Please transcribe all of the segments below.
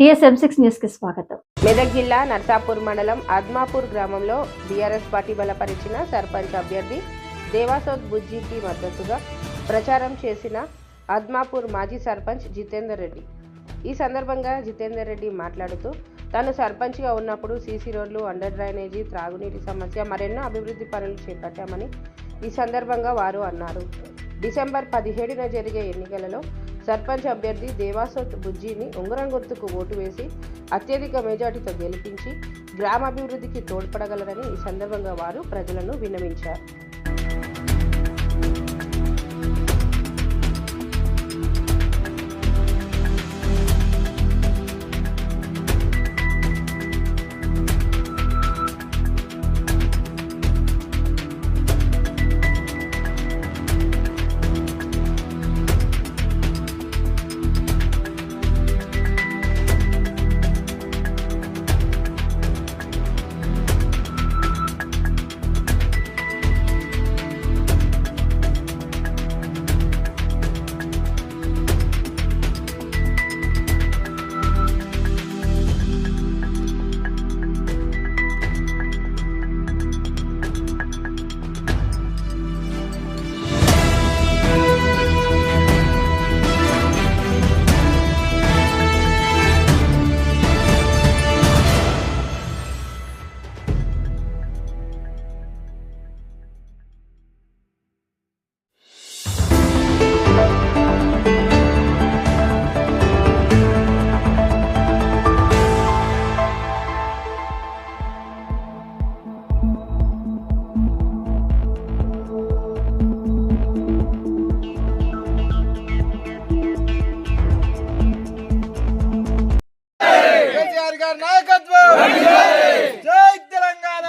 TSM six న్యూస్కి స్వాగతం. మెదక్ జిల్లా నర్సాపూర్ మండలం ఆద్మాపూర్ గ్రామంలో బీఆర్ఎస్ పార్టీ బలపరిచిన సర్పంచ్ అభ్యర్థి దేవాసోద్ బుజ్జికి మద్దతుగా ప్రచారం చేసిన ఆద్మాపూర్ మాజీ సర్పంచ్ జితేందర్ రెడ్డి. ఈ సందర్భంగా జితేందర్ రెడ్డి మాట్లాడుతూ తాను సర్పంచ్గా ఉన్నప్పుడు సీసీ రోడ్లు అండర్ డ్రైనేజీ త్రాగునీటి సమస్య మరెన్నో అభివృద్ధి పనులు చేపట్టామని ఈ సందర్భంగా వారు అన్నారు. డిసెంబర్ పదిహేడున జరిగే ఎన్నికలలో సర్పంచ్ అభ్యర్థి దేవాసోత్ బుజ్జిని ఉంగరం గుర్తుకు ఓటు వేసి అత్యధిక మెజార్టీతో గెలిపించి గ్రామాభివృద్ధికి తోడ్పడగలరని ఈ సందర్భంగా వారు ప్రజలను విన్నవించారు.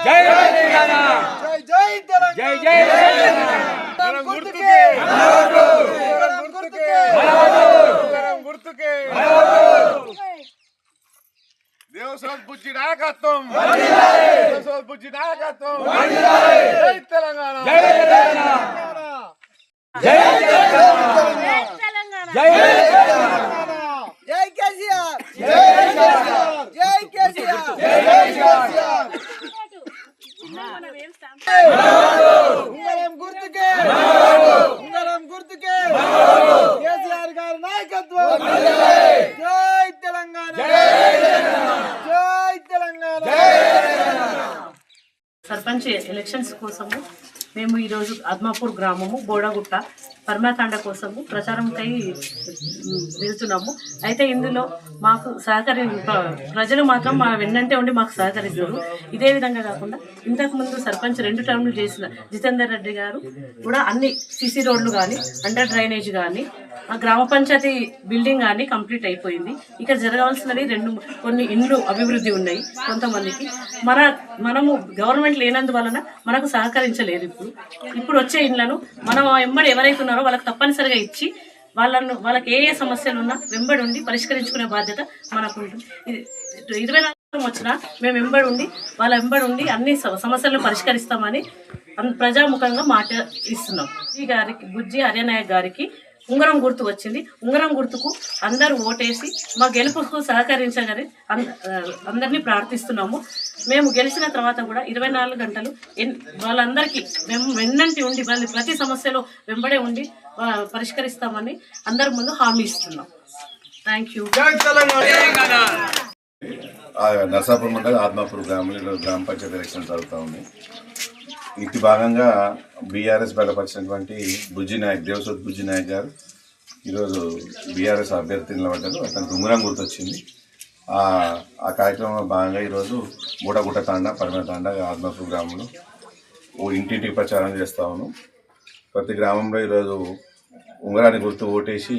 జై తెలంగాణ! జై జై తెలంగాణ! జై జై తెలంగాణ! గుర్తుకే! గుర్తుకే! గుర్తుకే! దేవసోద్ బుజ్జి నాయకత్వం! దేవసోద్ బుజ్జి నాయకత్వం! జై తెలంగాణ! జై తెలంగాణ! జై తెలంగాణ! జై కేసీఆర్ జై కేసీఆర్ జై కేసీఆర్ జై కేసీఆర్ ఉంగరం గుర్తుకే ఉంగరం గుర్తుకే కేసీఆర్ గారి నాయకత్వం జై తెలంగాణ జై తెలంగాణ సర్పంచ్ ఎలక్షన్స్ కోసము మేము ఈరోజు ఆత్మాపూర్ గ్రామము బోడగుట్ట పరమాతాండ కోసము ప్రచారంకై వెళ్తున్నాము. అయితే ఇందులో మాకు సహకరి ప్రజలు మాత్రం మా వెన్నంటే ఉండి మాకు సహకరిస్తారు. ఇదే విధంగా కాకుండా ఇంతకుముందు సర్పంచ్ రెండు టర్ములు చేసిన జితేందర్ రెడ్డి గారు కూడా అన్ని సిసి రోడ్లు కానీ అండర్ డ్రైనేజ్ కానీ ఆ గ్రామ పంచాయతీ బిల్డింగ్ కానీ కంప్లీట్ అయిపోయింది. ఇక్కడ జరగవలసినవి రెండు కొన్ని ఇండ్లు అభివృద్ధి ఉన్నాయి కొంతమందికి. మన మనము గవర్నమెంట్ లేనందువలన మనకు సహకరించలేదు ఇప్పుడు. ఇప్పుడు వచ్చే ఇండ్లను మనం వెంబడి ఎవరైతే ఉన్నారో వాళ్ళకి తప్పనిసరిగా ఇచ్చి వాళ్ళను వాళ్ళకి ఏ ఏ సమస్యలు ఉన్నా వెంబడి ఉండి పరిష్కరించుకునే బాధ్యత మనకు ఉంటుంది. ఇరవై నాలుగు వచ్చినా మేము వెంబడి ఉండి వాళ్ళ వెంబడి ఉండి అన్ని సమస్యలను పరిష్కరిస్తామని ప్రజాముఖంగా మాట ఇస్తున్నాం. ఈ గారికి బుజ్జి హర్యనాయక్ గారికి ఉంగరం గుర్తు వచ్చింది. ఉంగరం గుర్తుకు అందరూ ఓటేసి మా గెలుపుకు సహకరించగని అందరినీ ప్రార్థిస్తున్నాము. మేము గెలిచిన తర్వాత కూడా ఇరవై నాలుగు గంటలు ఎన్- వాళ్ళందరికీ వెం- వెన్నంటి ఉండి వాళ్ళ ప్రతి సమస్యలో వెంబడే ఉండి పరిష్కరిస్తామని అందరి ముందు హామీ ఇస్తున్నాం. థ్యాంక్ యూ జై తెలంగాణ. ఆ నర్సాపూర్ మండలం ఆత్మాపూర్ గ్రామంలో గ్రామ పంచాయతీ ఎలక్షన్ జరుగుతూ ఉంది. ఇటు భాగంగా బీఆర్ఎస్ బలపరిచినటువంటి బుజ్జి నాయక్ దేవసూద్ బుజ్జి నాయక్ గారు ఈరోజు బీఆర్ఎస్ అభ్యర్థి నిలబడ్డారు అతను ఉంగరం గుర్తొచ్చింది. ఆ ఆ కార్యక్రమంలో భాగంగా ఈరోజు మూడగుట్ట తాండ పరమ తాండ ఆత్మపు గ్రామంలో ఓ ఇంటింటికి ప్రచారం చేస్తా ఉన్నాం. ప్రతి గ్రామంలో ఈరోజు ఉంగరాన్ని గుర్తు ఓటేసి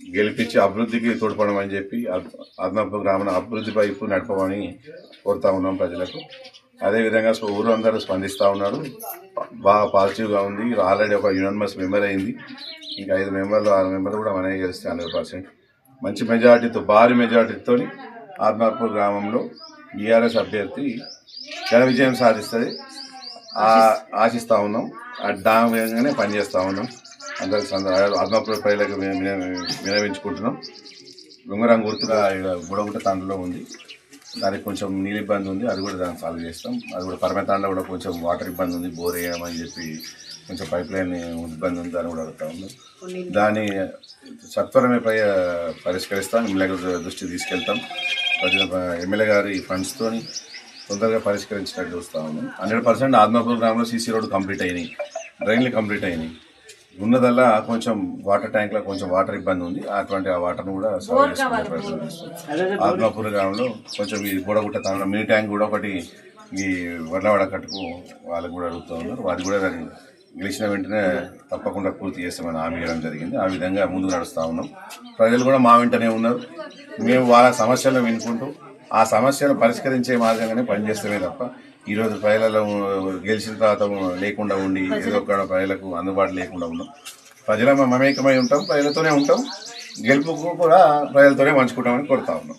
గెలిపించి అభివృద్ధికి తోడ్పడమని చెప్పి ఆత్మపు గ్రామం అభివృద్ధి వైపు నడపమని కోరుతా ఉన్నాం ప్రజలకు. అదేవిధంగా సో ఊరు అందరూ స్పందిస్తూ ఉన్నారు. బాగా పాజిటివ్గా ఉంది. ఆల్రెడీ ఒక యూనిమస్ మెంబర్ అయింది. ఇంకా ఐదు మెంబర్లు ఆరు మెంబర్లు కూడా మనమే చేస్తే హండ్రెడ్ పర్సెంట్. మంచి మెజార్టీతో భారీ మెజార్టీతో ఆత్మాపూర్ గ్రామంలో బీఆర్ఎస్ అభ్యర్థి ఘన విజయం సాధిస్తుంది. ఆశిస్తూ ఉన్నాం. ఆ దాని విధంగానే పనిచేస్తూ ఉన్నాం. అందరికి సంద- ఆత్మప్రయోగాలకు వినవించుకుంటున్నాం. ఉంగరం గుర్తుగా ఇక్కడ తండ్రిలో ఉంది. దానికి కొంచెం నీళ్ళ ఇబ్బంది ఉంది అది కూడా దాన్ని సాల్వ్ చేస్తాం. అది కూడా పరమతాండ కూడా కొంచెం వాటర్ ఇబ్బంది ఉంది బోర్ వేయమని చెప్పి కొంచెం పైప్ లైన్ ఇబ్బంది ఉంది దాన్ని కూడా అడుగుతా ఉన్నాం. దాన్ని సత్వరమే పై పరిష్కరిస్తాం ఎమ్మెల్యే గారి దృష్టికి తీసుకెళ్తాం. ప్రజల ఎమ్మెల్యే గారి ఫండ్స్తోని తొందరగా పరిష్కరించినట్టు చూస్తా ఉన్నాం. హండ్రెడ్ పర్సెంట్ ఆత్మకూరు గ్రామంలో సీసీ రోడ్ కంప్లీట్ అయినాయి. డ్రైన్లు కంప్లీట్ అయినాయి. ఉన్నదల్లా కొంచెం వాటర్ ట్యాంక్లో కొంచెం వాటర్ ఇబ్బంది ఉంది. అటువంటి ఆ వాటర్ను కూడా సాల్వ్ చేసుకునే ప్రయత్నం ఆత్మకూరు గ్రామంలో కొంచెం ఈ గూడగుట్ట తాను మినీ ట్యాంక్ కూడా ఒకటి ఈ వడ్లవాడ కట్టుకు వాళ్ళకు కూడా అడుగుతూ ఉన్నారు. అది కూడా దాన్ని గెలిచిన వెంటనే తప్పకుండా పూర్తి చేస్తామని హామీ ఇవ్వడం జరిగింది. ఆ విధంగా ముందుకు నడుస్తూ ఉన్నాం. ప్రజలు కూడా మా వెంటనే ఉన్నారు. మేము వాళ్ళ సమస్యలను వినుకుంటూ ఆ సమస్యను పరిష్కరించే మార్గంగానే పనిచేస్తామే తప్ప ఈరోజు ప్రజలలో గెలిచిన తర్వాత లేకుండా ఉండి ఏదో ఒక ప్రజలకు అందుబాటు లేకుండా ఉన్నాం. ప్రజల మమేకమై ఉంటాం ప్రజలతోనే ఉంటాం. గెలుపుకు కూడా ప్రజలతోనే పంచుకుంటామని కోరుతా ఉన్నాం.